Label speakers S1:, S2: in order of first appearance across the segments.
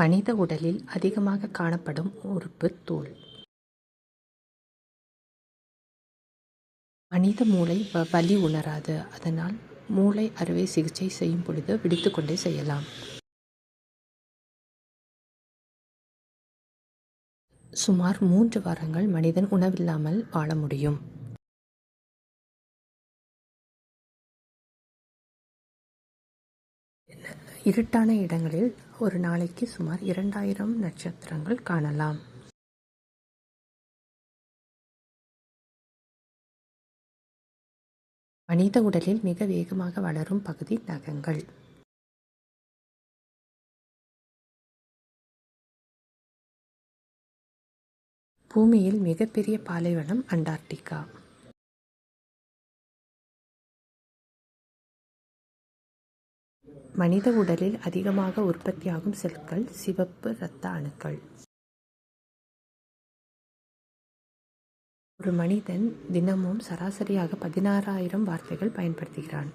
S1: மனித உடலில் அதிகமாக காணப்படும் உறுப்பு தோல். மனித மூளை வலி உணராது. அதனால் மூளை அறுவை சிகிச்சை செய்யும் பொழுது விடுத்துக்கொண்டே செய்யலாம். சுமார் மூன்று வாரங்கள் மனிதன் உணவில்லாமல் வாழ முடியும். இருட்டான இடங்களில் ஒரு நாளைக்கு சுமார் இரண்டாயிரம் நட்சத்திரங்கள் காணலாம். மனித உடலில் மிக வேகமாக வளரும் பகுதி நகங்கள். பூமியில் மிகப்பெரிய பாலைவனம் அண்டார்டிகா. மனித உடலில் அதிகமாக உற்பத்தியாகும் செல்கள் சிவப்பு இரத்த அணுக்கள். ஒரு மனிதன் தினமும் சராசரியாக பதினாறாயிரம் வார்த்தைகள் பயன்படுத்துகிறான்.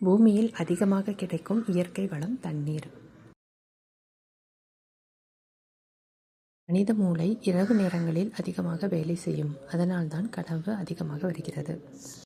S1: பூமியில் அதிகமாக கிடைக்கும் இயற்கை வளம் தண்ணீர். மனித மூளை இரவு நேரங்களில் அதிகமாக வேலை செய்யும். அதனால்தான் கனவு அதிகமாக வருகிறது.